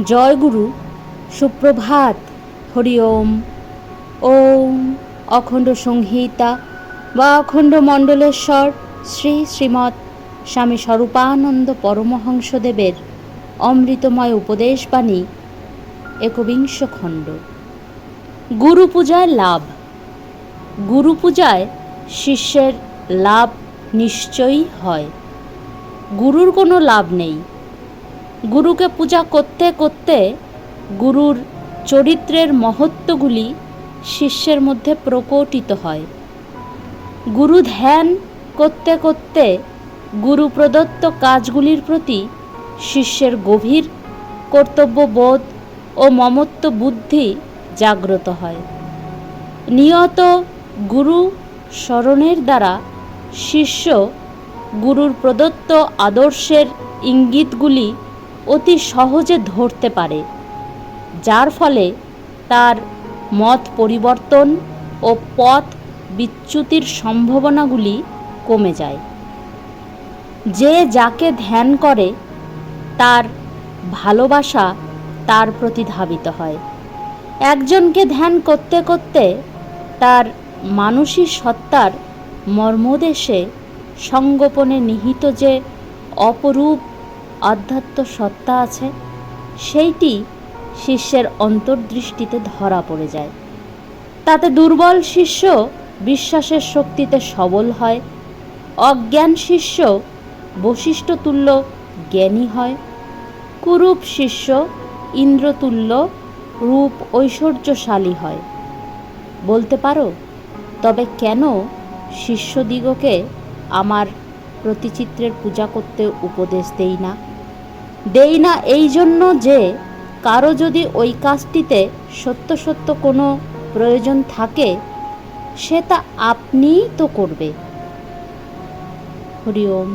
জয় গুরু সুপ্রভাত, হরি ওম। ওম অখণ্ড সংহিতা বা অখণ্ড মণ্ডলেশ্বর শ্রী শ্রীমৎ স্বামী স্বরূপানন্দ পরমহংসদেবের অমৃতময় উপদেশবাণী, একবিংশ খণ্ড। গুরু পূজায় লাভ। গুরু পূজায় শিষ্যের লাভ নিশ্চয়ই হয়। গুরুর কোনো লাভ নেই। গুরুকে পূজা করতে করতে গুরুর চরিত্রের মহত্বগুলি শিষ্যের মধ্যে প্রকটিত হয়। গুরু ধ্যান করতে করতে গুরু প্রদত্ত কাজগুলির প্রতি শিষ্যের গভীর কর্তব্যবোধ ও মমত্ব বুদ্ধি জাগ্রত হয়। নিয়ত গুরু স্মরণের দ্বারা শিষ্য গুরুর প্রদত্ত আদর্শের ইঙ্গিতগুলি অতি সহজে ধরতে পারে, যার ফলে তার মত পরিবর্তন ও পথ বিচ্যুতির সম্ভাবনাগুলি কমে যায়। যে যাকে ধ্যান করে, তার ভালোবাসা তার প্রতি ধাবিত হয়। একজনকে ধ্যান করতে করতে তার মানসী সত্তার মর্মদেশে সঙ্গোপনে নিহিত যে অপরূপ আধ্যাত্ম সত্তা আছে, সেইটি শিষ্যের অন্তর্দৃষ্টিতে ধরা পড়ে যায়। তাতে দুর্বল শিষ্য বিশ্বাসের শক্তিতে সবল হয়, অজ্ঞান শিষ্য বৈশিষ্ট্যতুল্য জ্ঞানী হয়, কুরূপ শিষ্য ইন্দ্রতুল্য রূপ ঐশ্বর্যশালী হয়। বলতে পারো, তবে কেন শিষ্যদিগকে আমার প্রতিচিত্রের পূজা করতে উপদেশ দেই না? দেই না এই জন্য যে কারও যদি ওই কাজটিতে সত্য সত্য কোনো প্রয়োজন থাকে, সে তা আপনিই তো করবে। হরি ওম